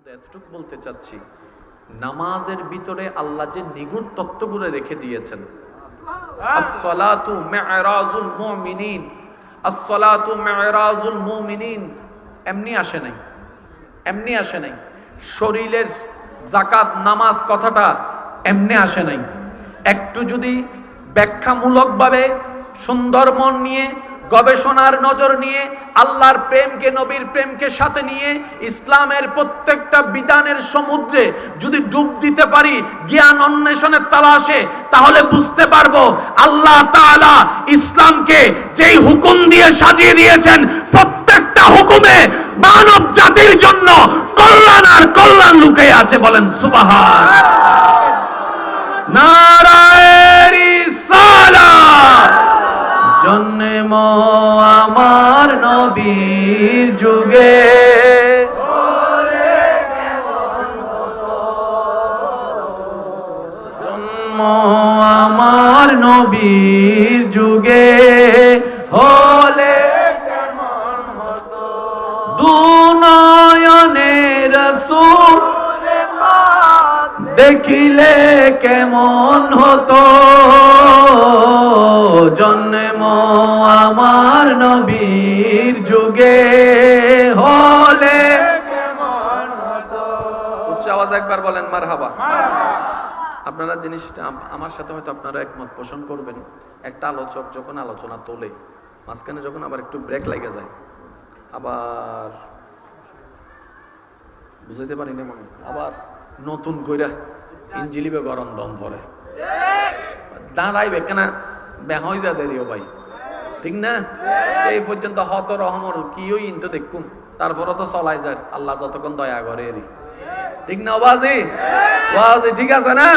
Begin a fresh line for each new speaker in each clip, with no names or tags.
শুধু এতটুকু বলতে চাচ্ছি নামাজের ভিতরে আল্লাহ যে নিগুড় তত্ত্বগুলো রেখে দিয়েছেন। আসসালাতু মি'রাজুল মুমিনিন আসসালাতু মি'রাজুল মুমিনিন। এমনি আসে নাই এমনি আসে নাই। শরীরের জাকাত নামাজ কথাটা এমনি আসে নাই। একটু যদি ব্যাখ্যামূলকভাবে সুন্দর মন নিয়ে গবেষণার নজর নিয়ে, আল্লাহর প্রেমকে, নবীর প্রেমকে সাথে নিয়ে ইসলামের প্রত্যেকটা বিধানের সমুদ্রে যদি ডুব দিতে পারি, জ্ঞান অন্বেষণের তালাশে, তাহলে বুঝতে পারব আল্লাহ তাআলা ইসলামকে যেই হুকুম দিয়ে সাজিয়ে দিয়েছেন, প্রত্যেকটা হুকুমে মানব জাতির জন্য কল্যাণ আর কল্যাণ লুকিয়ে আছে বলেন সুবাহান। নারায়ের জন্ম আমার নবীর যুগে। জন্ম আমার নবীর যুগে। হলে দুনয়নে দেখিলে কেমন হতো? জন্ম আমার নবীর যুগে হলে উচ্চ আওয়াজ একবার বলেন মার হাবা আপনারা জিনিসটা আমার সাথে হয়তো আপনারা একমত, পোষণ করবেন। একটা আলোচক যখন আলোচনা তোলে, মাঝখানে যখন আবার একটু ব্রেক লেগে যায়, আবার বুঝাইতে পারি না মনে আবার নতুন কইরা ইঞ্জিলিবে গরম দম ধরে দাঁড়াইবে কেনা হয়ে যা দেরিও ভাই। ঠিক না? এই পর্যন্ত হত রহমর কি ওই ইনতো দেখুম। তারপরে তো চলাই যায়। আল্লাহ যতক্ষণ দয়া করে এরি। ঠিক না ওবাজি? ওয়াজি ঠিক আছে না?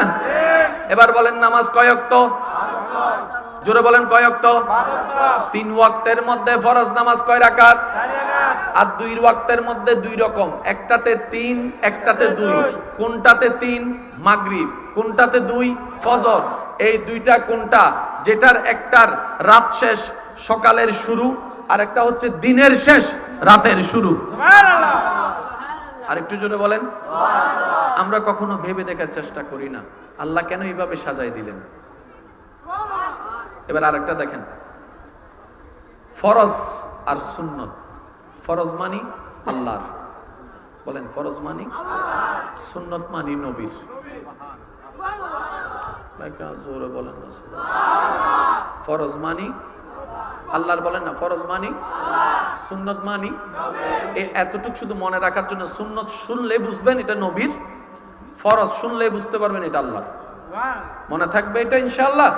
এবার বলেন নামাজ কয়ক্ত জোরে বলেন কয়ক্ত তিন ওয়াক্তের মধ্যে ফরজ নামাজ কয় রাকাত। আর দুই ওয়াক্তের মধ্যে দুই রকম একটাতে তিন একটাতে দুই। কোনটাতে তিন? মাগরিব। কোনটাতে দুই? ফজর। এই দুইটা কোনটা? যেটার একটার রাত শেষ সকালের শুরু আর একটা হচ্ছে দিনের শেষ রাতের শুরু। আর একটু জোরে বলেন। আমরা কখনো ভেবে দেখার চেষ্টা করি না। আল্লাহ কেন এইভাবে সাজাই দিলেন? এবার আরেকটা দেখেন। ফরজ আর সুন্নত। ফরজ মানি আল্লাহর। বলেন ফরজ মানি সুন্নত মানি নবীর। জোরে বলেন ফরজ মানি আল্লাহর বলেন না ফরজ মানি সুন্নত মানি এতটুক শুধু মনে রাখার জন্য সুন্নত শুনলে বুঝবেন এটা নবীর ফরজ শুনলে বুঝতে পারবেন এটা আল্লাহর। মনে থাকবে এটা ইনশাআল্লাহ?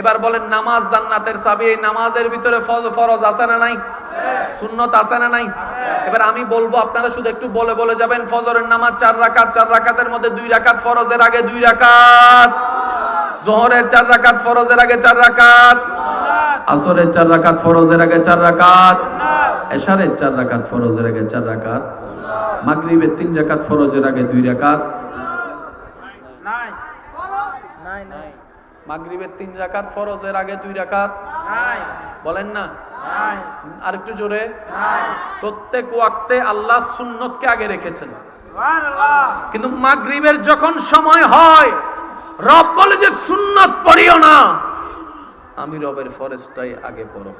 এবার বলেন নামাজ জান্নাতের চাবি এই নামাজের ভিতরে ফরজ আছে না নাই? সুন্নত আছে না নাই? এবার আমি বলব আপনারা শুধু একটু বলে বলে যাবেন ফজরের নামাজ চার রাকাত চার রাকাতের মধ্যে দুই রাকাত ফরজের আগে দুই রাকাত জোহরের চার রাকাত ফরজের আগে চার রাকাত আসরের চার রাকাত ফরজের আগে চার রাকাত এশারের চার রাকাত ফরজের আগে চার রাকাত মাগরিবের তিন রাকাত ফরজের আগে দুই রাকাত
নাই। নাই নাই।
মাগরিবের তিন রাকাত ফরজের আগে দুই রাকাত
নাই।
বলেন না। আর একটু জোরে। প্রত্যেক ওয়াক্তে আল্লাহ সুন্নতকে আগে রেখেছেন। কিন্তু মাগরিবের যখন সময় হয় রব বলে যে সুন্নত পড়িও না। আমি রবের ফরেস্টটাই আগে পড়ো।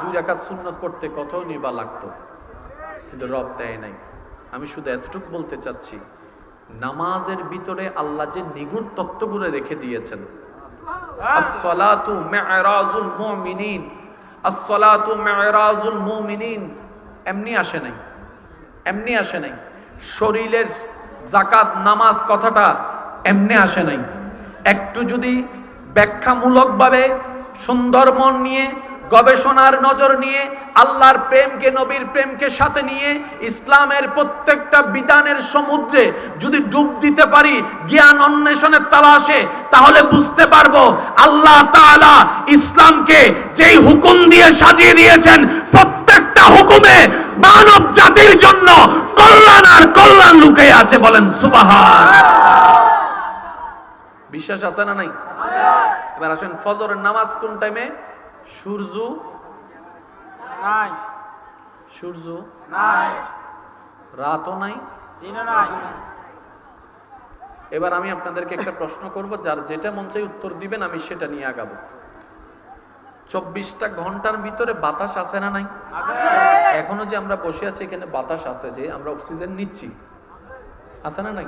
দুই রাকাত সুন্নত পড়তে কতও নিবা লাগতো? কিন্তু রব দেয় নাই। আমি শুধু এতটুকু বলতে চাচ্ছি নামাজের ভিতরে আল্লাহ যে নিগুড় তত্ত্বগুলো রেখে দিয়েছেন। আসসালাতু মি'রাজুল মুমিনিন। আসসালাতু মি'রাজুল মুমিনিন। এমনি আসে নাই। এমনি আসে নাই। শরীরের জাকাত নামাজ কথাটা এমনি আসে নাই। একটু যদি ব্যাখ্যামূলকভাবে সুন্দর মন নিয়ে গবেষণার নজর নিয়ে, আল্লাহর প্রেমকে, নবীর প্রেমকে সাথে নিয়ে ইসলামের প্রত্যেকটা বিধানের সমুদ্রে যদি ডুব দিতে পারি, জ্ঞান অন্বেষণের তালাশে, তাহলে বুঝতে পারব আল্লাহ তাআলা ইসলামকে যেই হুকুম দিয়ে সাজিয়ে দিয়েছেন, প্রত্যেকটা হুকুমে মানব জাতির জন্য কল্যাণ আর কল্যাণ লুকিয়ে আছে বলেন সুবাহান। বিশ্বাস আছে না নাই? এবার আসেন ফজরের নামাজ কোন টাইমে সূর্য
নাই।
সূর্য
নাই।
রাতও নাই
দিনও নাই।
এবার আমি আপনাদেরকে একটা প্রশ্ন করব যার যেটা মন চাই উত্তর দিবেন আমি সেটা নিয়ে আগাবো। চব্বিশটা ঘণ্টার ভিতরে বাতাস আছে না নাই? এখনও যে আমরা বসে আছি এখানে বাতাস আছে যে আমরা অক্সিজেন নিচ্ছি। আছে না নাই?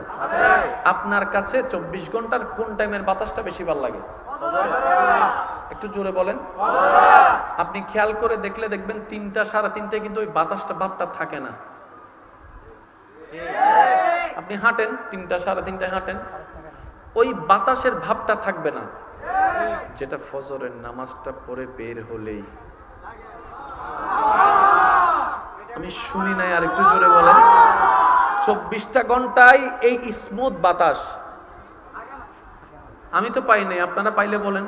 আপনার কাছে চব্বিশ ঘণ্টার কোন টাইমের বাতাসটা বেশি ভালো লাগে? একটু জোরে বলেন। আপনি খেয়াল করে দেখলে দেখবেন তিনটা, সাড়ে তিনটায় কিন্তু ওই বাতাসটা, ভাবটা থাকে না। আপনি হাঁটেন, তিনটা, সাড়ে তিনটায় হাঁটেন। ওই বাতাসের ভাবটা থাকবে না। যেটা ফজরের নামাজটা পড়ে বের হলেই। আমি শুনি নাই, আর একটু জোরে বলেন। চব্বিশটা ঘন্টায় এই স্মুথ বাতাস। আমি তো পাই নাই, আপনারা পাইলে বলেন।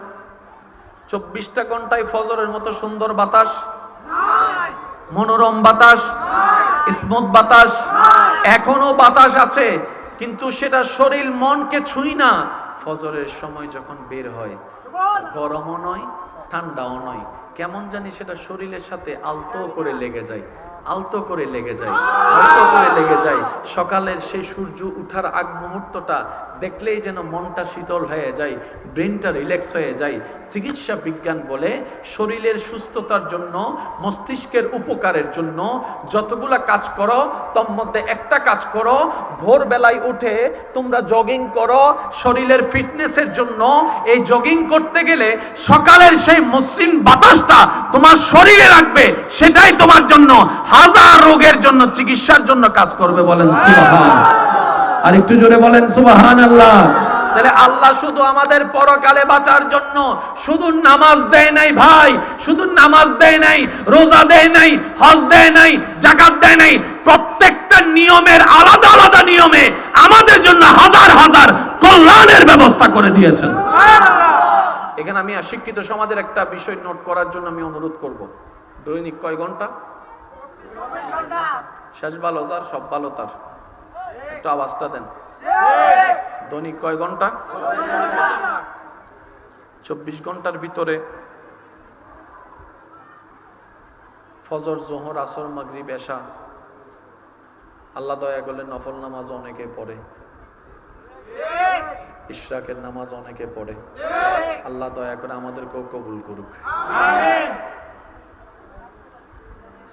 চব্বিশটা ঘন্টায় ফজরের মতো সুন্দর বাতাস? মনোরম বাতাস? স্মুথ বাতাস? এখনও বাতাস আছে, কিন্তু সেটা শরীর মনকে ছুঁই না। ফজরের সময় যখন বের হয়, গরমও নয়, ঠান্ডাও নয়, কেমন জানি সেটা শরীরের সাথে আলতো করে লেগে যায়। আলতো করে লেগে যায়, আলতো করে লেগে যায়। সকালের সেই সূর্য উঠার আগ মুহূর্তটা দেখলেই যেন মনটা শীতল হয়ে যায় ব্রেনটা রিল্যাক্স হয়ে যায়। চিকিৎসা বিজ্ঞান বলে, শরীরের সুস্থতার জন্য, মস্তিষ্কের উপকারের জন্য যতগুলা কাজ করো, তোর মধ্যে একটা কাজ করো, ভোরবেলায় উঠে তোমরা জগিং করো, শরীরের ফিটনেসের জন্য এই জগিং করতে গেলে সকালের সেই মসৃণ বাতাসটা তোমার শরীরে রাখবে সেটাই তোমার জন্য। হাজার রোগের জন্য চিকিৎসার জন্য কাজ করবে বলেন সুবহান। আর একটু জোরে বলেন সুবহান আল্লাহ তাহলে আল্লাহ শুধু আমাদের পরকালে বাঁচার জন্য শুধু নামাজ দেয় নাই ভাই শুধু নামাজ দেয় নাই রোজা দেয় নাই হজ দেয় নাই জাকাত দেয় নাই প্রত্যেকটা নিয়মের আলাদা আলাদা নিয়মে আমাদের জন্য হাজার হাজার কল্যাণের ব্যবস্থা করে দিয়েছেন। এখানে আমি শিক্ষিত সমাজের একটা বিষয় নোট করার জন্য আমি অনুরোধ করব। দৈনিক কয় ঘণ্টা? শেষ ভালো যার, সব ভালো তার। একটু আওয়াজটা দেন। দৈনিক কয় ঘণ্টা? চব্বিশ ঘণ্টার ভিতরে ফজর, জোহর, আসর, মাগরিব, এশা। আল্লাহ দয়া করলে নফল নামাজ অনেকে পড়ে। ইশরাকের নামাজ অনেকে পড়ে। আল্লাহ দয়া করে আমাদেরকেও কবুল করুক।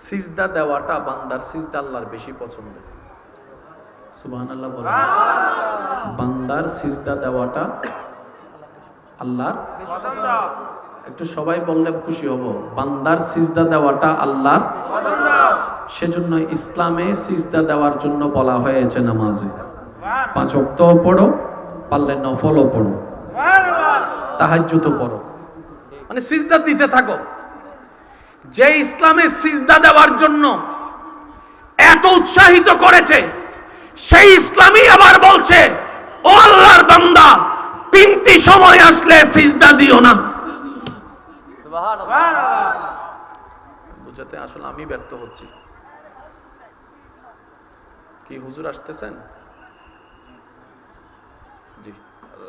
সিজদা দেওয়াটা বান্দার সিজদা আল্লাহর বেশি পছন্দ সুবহানাল্লাহ বলেন। বান্দার সিজদা দেওয়াটা আল্লাহর
পছন্দ।
একটু সবাই বললে খুশি হব। বান্দার সিজদা দেওয়াটা আল্লাহর
পছন্দ।
সেজন্য ইসলামে সিজদা দেওয়ার জন্য বলা হয়েছে নামাজে। পাঁচ ওয়াক্তও পড়ো পারলে নফলও পড়ো।
সুবহানাল্লাহ।
তাহাজ্জুদ পড়ো। মানে সিজদা দিতে থাকো। যে ইসলামে সিজদা দেওয়ার জন্য এত উৎসাহিত করেছে, সেই ইসলামই আবার বলছে, ও আল্লাহর বান্দা, তিনটি সময় আসলে সিজদা দিও না। বুঝাতে আসলে আমি ব্যর্থ হচ্ছি। কি হুজুর আসতেছেন? জি,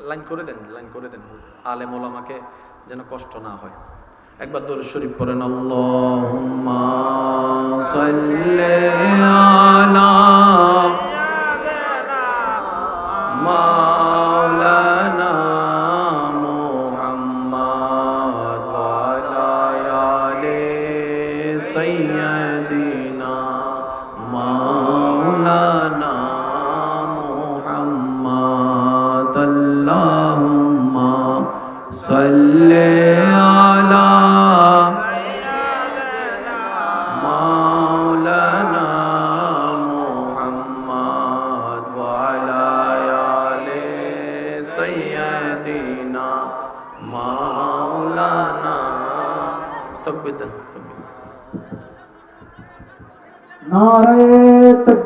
লাইন করে দেন, লাইন করে দেন। আলেম ওলামাকে যেন কষ্ট না হয়। একবার দরুদ শরীফ পড়েন আল্লাহুম্মা সাল্লি আলা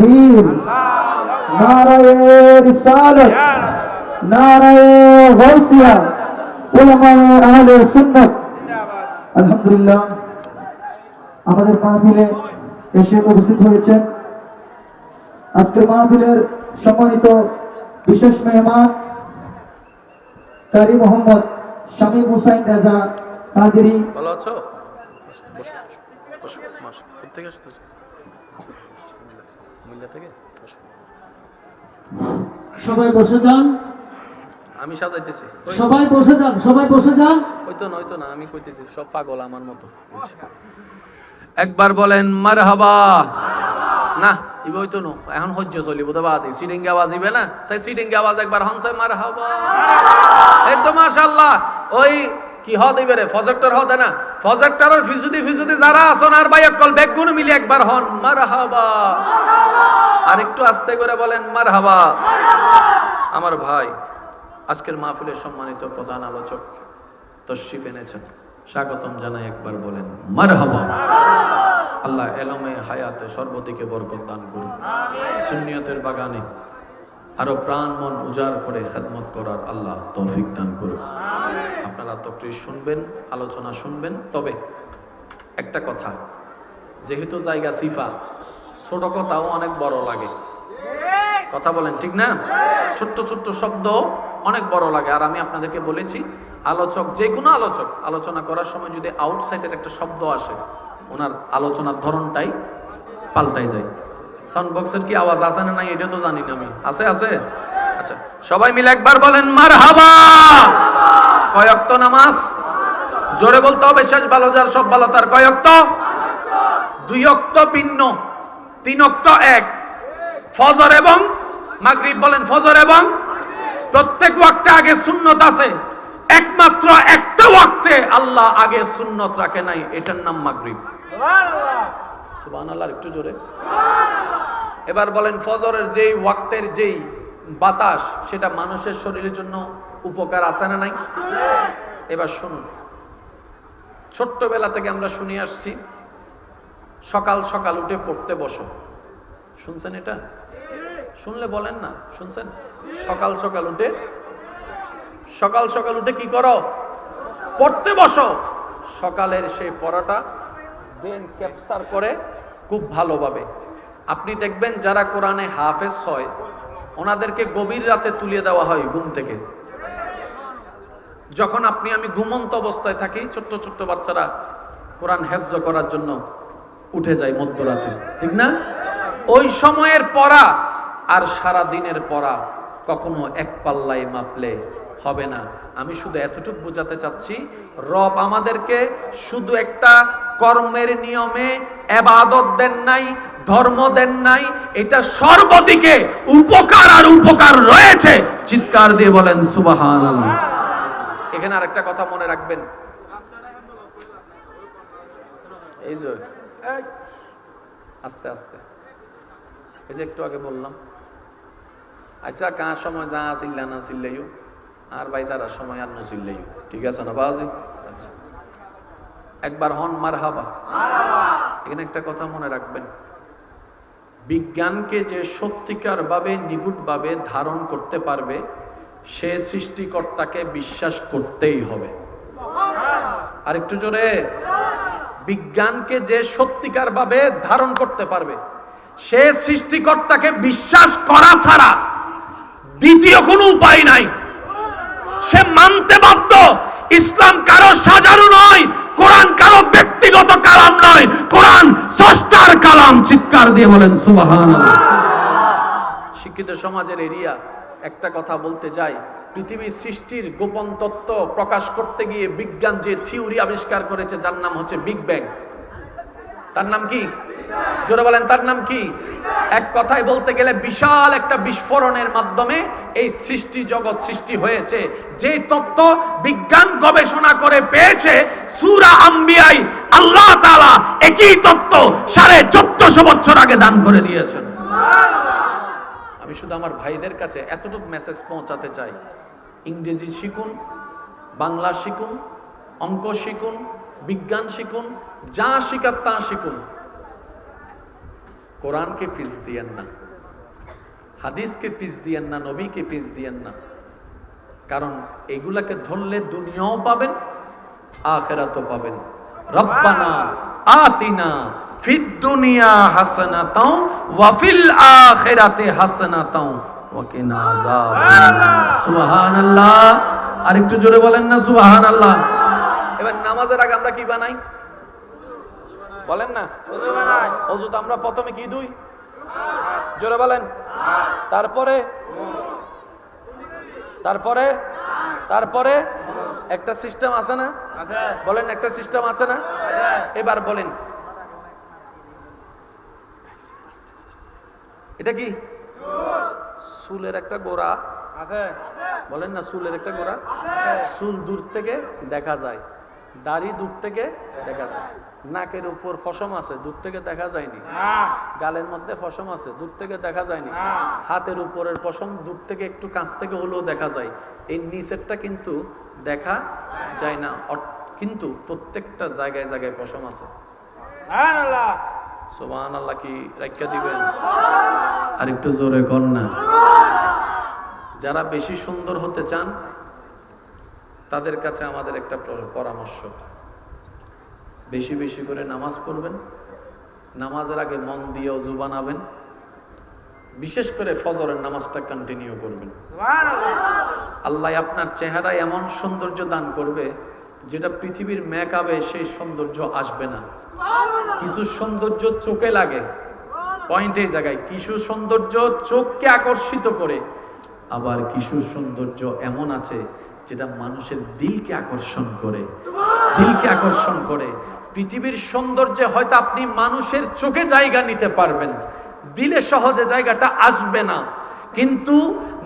দিন
নারায় রিসালত
নারায় গৌসিয়া উলামায়ে আহলে সুন্নাত আলহামদুলিল্লাহ, আমাদের মাহফিলে এসে উপস্থিত হয়েছেন। আজকের মাহফিলের সম্মানিত বিশেষ মেহমান কারি মোহাম্মদ শামীম হুসাইন রাজা কাদেরি।
ভালো আছো? থেকে
সবাই বসে যান।
আমি সাজাইতেছি।
সবাই বসে যান সবাই বসে যান।
হইতো না হইতো না আমি কইতেছি সব পাগল আমার মতো। একবার বলেন মারহাবা। না ইবে হইতো না এখন হজ্জ চলিব তো বাজে সিডিং আওয়াজ ইবে না? সেই সিডিং আওয়াজ একবার হনসে মারহাবা। এই তো মাশাআল্লাহ ওই কি হ দিবে রে প্রজেক্টর হ দেনা প্রজেক্টরের ফিজুদি ফিজুদি যারা আছেন আর ভাই একল বেগুন মিলি একবার হন মারহাবা। আর একটু আস্তে করে বলেন মারহাবা। আমার ভাই আজকের মাহফিলের সম্মানিত প্রধান আলোচক তশরিফ এনেছেন। স্বাগতম জানাই একবার বলেন মারহাবা। আল্লাহ এলমে হায়াতে সর্বদিকে বরকত দান করুন। সুন্নিয়তের বাগানে আরও প্রাণ মন উজাড় করে খেদমত করার আল্লাহ তৌফিক দান করুন। আপনারা তকরির শুনবেন আলোচনা শুনবেন তবে একটা কথা যেহেতু জায়গা সিফা ছোট কথাও অনেক বড় লাগে। কথা বলেন, ঠিক না? ছোট্ট ছোট্ট শব্দ অনেক বড় লাগে। আর আমি আপনাদেরকে বলেছি, আলোচক, যে কোনো আলোচক, আলোচনা করার সময় যদি আউটসাইডের একটা শব্দ আসে, ওনার আলোচনার ধরনটাই পাল্টাই যায়। সাউন্ড বক্সের কি আওয়াজ আছে না নাই, এটা তো জানি না আমি। আছে আছে? আচ্ছা সবাই মিলে একবার বলেন মার হাবা কয়ক্ত নামাজ? জোরে বলতে হবে, শেষ ভালো যার, সব ভালো তার। কয়ক্ত দুই অক্ত ভিন্ন। তিন অক্ত এক। ফজর এবং মাগরিব বলেন ফজর এবং প্রত্যেক ওয়াক্তে আগে সুন্নত আছে। একমাত্র একটা ওয়াক্তে আল্লাহ আগে সুন্নত রাখে নাই এটার নাম মাগরিব।
সুবহানাল্লাহ।
সুবহানাল্লাহ একটু জোরে। এবার বলেন ফজরের যেই ওয়াক্তের যেই বাতাস সেটা মানুষের শরীরের জন্য উপকার আছে না নাই? এবার শুনুন। ছোট্টবেলা থেকে আমরা শুনে আসছি সকাল সকাল উঠে পড়তে বসো। শুনছেন এটা? শুনলে বলেন না, শুনছেন? সকাল সকাল উঠে, সকাল সকাল উঠে কি করো? পড়তে বসো। সকালের সেই পড়াটা ব্রেন ক্যাপচার করে খুব ভালোভাবে। আপনি দেখবেন যারা কোরআনে হাফেজ হয়, ওনাদেরকে গভীর রাতে তুলিয়ে দেওয়া হয় ঘুম থেকে। যখন আপনি, আমি ঘুমন্ত অবস্থায় থাকি, ছোট্ট ছোট্ট বাচ্চারা কোরআন হেফজ করার জন্য উঠে যায় মধ্যরাতে, ঠিক না? ওই সময়ের পড়া আর সারা দিনের পড়া কখনো এক পাল্লায় মাপলে হবে না। আমি শুধু এতটুকু বোঝাতে চাচ্ছি, রব আমাদেরকে শুধু একটা কর্মের নিয়মে এবাদত দেন নাই, ধর্ম দেন নাই, এটা সর্বদিকে উপকার আর উপকার রয়েছে, চিৎকার দিয়ে বলেন সুবাহান এখানে আরেকটা কথা মনে রাখবেন। এই যে
এই,
আস্তে আস্তে। এই যে একটু আগে বললাম। আচ্ছা কার সময় যা চিল্লা না চিল্লাইও আর ভাই তারা সময় আর না চিল্লাইও ঠিক আছে না বাজি? আচ্ছা। একবার হন মার হাবা এখানে একটা কথা মনে রাখবেন। বিজ্ঞানকে যে সত্যিকার ভাবে নিগুট ভাবে ধারণ করতে পারবে সে সৃষ্টিকর্তাকে বিশ্বাস করতেই হবে। আর একটু জোরে। বিজ্ঞানকে যে সত্যিকার ভাবে ধারণ করতে পারবে, সে সৃষ্টিকর্তাকে বিশ্বাস করা ছাড়া দ্বিতীয় কোনো উপায় নাই। সে মানতে বাধ্য, ইসলাম কারও সাজানো নয়, কোরআন কারও ব্যক্তিগত কালাম নয়, কোরআন স্রষ্টার কালাম, চিৎকার দিয়ে বলেন সুবাহান শিক্ষিত সমাজের এরিয়া, একটা কথা বলতে যাই পৃথিবীর সৃষ্টির গোপন তত্ত্ব প্রকাশ করতে গিয়ে বিজ্ঞান যে থিওরি আবিষ্কার করেছে, যার নাম হচ্ছে বিগ ব্যাং। তার নাম কি? জোরে বলেন, তার নাম কি? এক কথায় বলতে গেলে বিশাল একটা বিস্ফোরণের মাধ্যমে এই সৃষ্টি জগৎ সৃষ্টি হয়েছে। যে তত্ত্ব বিজ্ঞান গবেষণা করে পেয়েছে, সুরা আম্বিয়াই আল্লাহ তাআলা একই তত্ত্ব সাড়ে চোদ্দশো বছর আগে দান করে দিয়েছেন। আমি শুধু আমার ভাইদের কাছে এতটুকু মেসেজ পৌঁছাতে চাই। ইংরেজি শিখুন, বাংলা শিখুন, অঙ্ক শিখুন, বিজ্ঞান শিখুন, যা শিখার তা শিখুন। কোরআনকে পিস দিয়েন না, হাদিসকে পিস দিয়েন না, নবীকে পিস দিয়েন না। কারণ এগুলাকে ধরলে দুনিয়াও পাবেন, আখেরাতও পাবেন। রব্বানা আতিনা ফিদ দুনিয়া হাসানাতাও, ওয়া ফিল আখিরাতি হাসানাতাও। ওয়া কিনা আযাবান্নার সুবহানাল্লাহ। আরেকটু জোরে বলেন না সুবহানাল্লাহ। এবার নামাজের আগে আমরা কি বানাই? বলেন না।
বানাই
অজুত আমরা প্রথমে কি দুই? জোরে বলেন। তারপরে? তারপরে? তারপরে? একটা সিস্টেম আছে না? বলেন একটা সিস্টেম আছে না? এবার বলেন। এটা কি? চুলের একটা গোড়া।
আছে?
বলেন না চুলের একটা গোড়া। চুল দূর থেকে দেখা যায়। দাড়ি দূর থেকে দেখা যায়। নাকের উপর ফসম আছে দূর থেকে দেখা যায়নি। গালের মধ্যে ফসম আছে দূর থেকে দেখা যায়নি। হাতের উপরের পশম দূর থেকে একটু কাছ থেকে হলেও দেখা যায়। এই নিচেরটা কিন্তু দেখা যায় না। কিন্তু প্রত্যেকটা জায়গায় জায়গায় পশম আছে।
সুবহানাল্লাহ
আল্লাহ কি রাখা দিবেন? আর একটু জোরে কর না। যারা বেশি সুন্দর হতে চান তাদের কাছে আমাদের একটা পরামর্শ। বেশি বেশি করে নামাজ পড়বেন। নামাজের আগে মন দিয়ে অজু বানাবেন। বিশেষ করে ফজরের নামাজটা কন্টিনিউ করবেন। আল্লাহ আপনার চেহারায় এমন সৌন্দর্য দান করবে যেটা পৃথিবীর মেকআপে সেই সৌন্দর্য আসবে না। কিছু সৌন্দর্য চোখে লাগে। পয়েন্ট এই জায়গায় কিছু সৌন্দর্য চোখকে আকর্ষিত করে আবার কিছু সৌন্দর্য এমন আছে যেটা মানুষের দিলকে আকর্ষণ করে। দিলকে আকর্ষণ করে। পৃথিবীর সৌন্দর্যে হয়তো আপনি মানুষের চোখে জায়গা নিতে পারবেন। দিলে সহজে জায়গাটা আসবে না। কিন্তু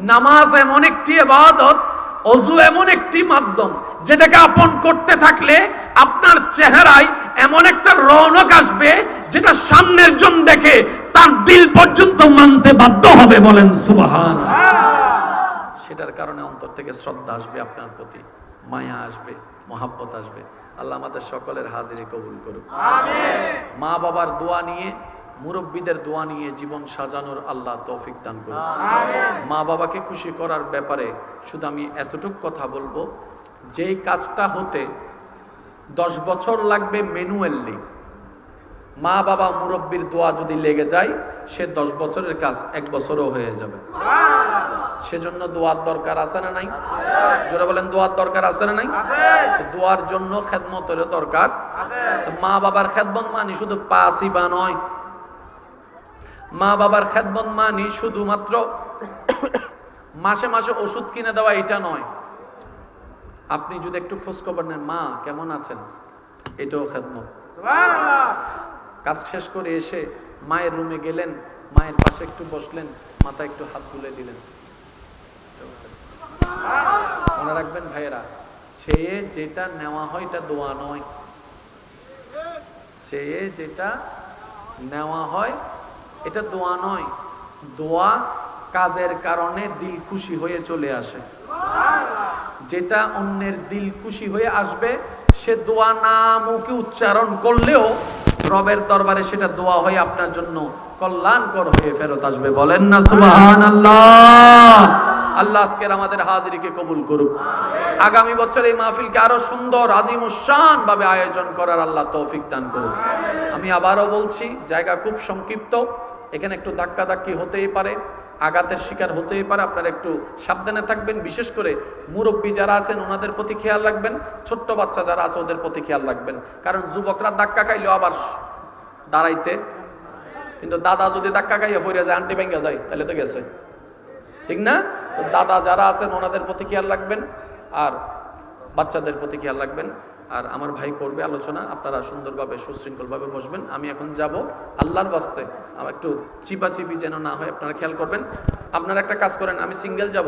নামাজ এমন একটি এবাদত অজু এমন একটি মাধ্যম যেটাকে আপন করতে থাকলে আপনার চেহারায় এমন একটা রৌনক আসবে যেটা সামনের জন দেখে তার দিল পর্যন্ত মানতে বাধ্য হবে বলেন সুবহান সেটার কারণে অন্তর থেকে শ্রদ্ধা আসবে আপনার প্রতি মায়া আসবে মহাব্বত আসবে। আল্লাহ আমাদের সকলের হাজিরি কবুল করুক। মা বাবার দোয়া নিয়ে মুরব্বীদের দোয়া নিয়ে জীবন সাজানোর আল্লাহ তৌফিক দান করুন। মা বাবাকে খুশি করার ব্যাপারে শুধু আমি এতটুক কথা বলব যেই কাজটা হতে দশ বছর লাগবে ম্যানুয়ালি মা বাবা মুরব্বীর দোয়া যদি লেগে যায় সে দশ বছরের কাজ এক বছরও হয়ে যাবে। সেজন্য দোয়ার দরকার আছে না নাই? জোরে বলেন দোয়ার দরকার আছে না নাই? দোয়ার জন্য খেদমতেরও দরকার। তো মা বাবার খেদমত মানি শুধু পাসি বা নয় মা বাবার খেদমত মানি শুধুমাত্র মাসে মাসে ওষুধ কিনে দেওয়া এটা নয়। আপনি যদি একটু খোঁজ খবর নেন মা কেমন আছেন? এটাও খেদমত। কাজ শেষ করে এসে মায়ের রুমে গেলেন মায়ের পাশে একটু বসলেন মাথা একটু হাত তুলে দিলেন। মনে রাখবেন ভাইয়েরা চেয়ে যেটা নেওয়া হয় এটা দোয়া নয়। চেয়ে যেটা নেওয়া হয় এটা দোয়া নয়, দোয়া কাজের কারণে দিল খুশি হয়ে চলে আসে। যেটা অন্যের দিল খুশি হয়ে আসবে, সে দোয়া না মুখে উচ্চারণ করলেও রবের দরবারে সেটা দোয়া হয়ে আপনার জন্য কল্যাণকর হয়ে ফেরত আসবে। বলেন না সুবাহান আল্লাহ আজকের আমাদের হাজিরিকে কবুল করুক। আগামী বছর এই মাহফিলকে আরও সুন্দর, আজিম শান ভাবে আয়োজন করার আল্লাহ তৌফিক দান করুক। আমি আবারও বলছি, জায়গা খুব সংক্ষিপ্ত। এখানে একটু ধাক্কা ধাক্কি হতেই পারে, আঘাতের শিকার হতেই পারে, আপনারা একটু সাবধানে থাকবেন। বিশেষ করে মুরব্বী যারা আছেন, ওনাদের প্রতি খেয়াল রাখবেন। ছোট্ট বাচ্চা যারা আছে, ওদের প্রতি খেয়াল রাখবেন। কারণ যুবকরা ধাক্কা খাইলেও আবার দাঁড়াইতে। কিন্তু দাদা যদি ধাক্কা খাইয়া ফিরে যায়, আন্টি ভেঙ্গে যায়, তাহলে তো গেছে। ঠিক না? তো দাদা যারা আছেন, ওনাদের প্রতি খেয়াল রাখবেন। আর বাচ্চাদের প্রতি খেয়াল রাখবেন। আর আমার ভাই করবে আলোচনা, আপনারা সুন্দরভাবে, সুশৃঙ্খলভাবে বসবেন। আমি এখন যাব আল্লাহর বাস্তে আমার একটু চিপাচিপি যেন না হয়, আপনারা খেয়াল করবেন। আপনারা একটা কাজ করেন, আমি সিঙ্গেল যাব।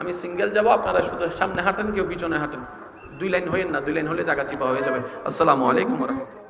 আমি সিঙ্গেল যাব, আপনারা শুধু সামনে হাঁটেন, কেউ পিছনে হাঁটেন। দুই লাইন হইেন না, দুই লাইন হলে জায়গা চিপা হয়ে যাবে। আসসালামু আলাইকুম রহমতুল্লাহ।